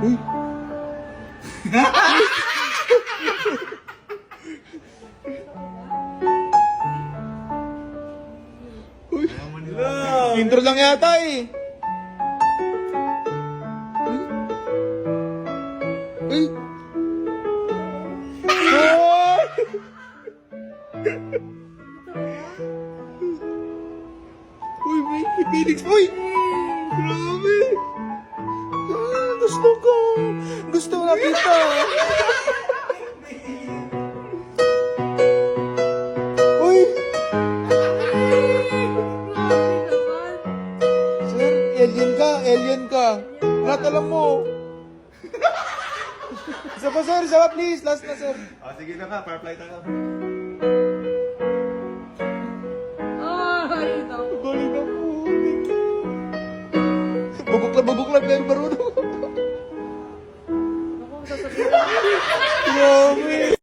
Uy. Uy. Intro lang yata eh. Uy. Uy. Ay! Uy, may Felix. Uy! Grabe! Gusto ko! Gusto na kita! Uy! Sir, alien ka, alien ka. Lahat alam mo. isa pa sir, isa pa please. Last na sir. Ah, sige na nga, firefly tayo. Galing na po. Bubuk lang, bubuk lang, pero marunong. Grabe.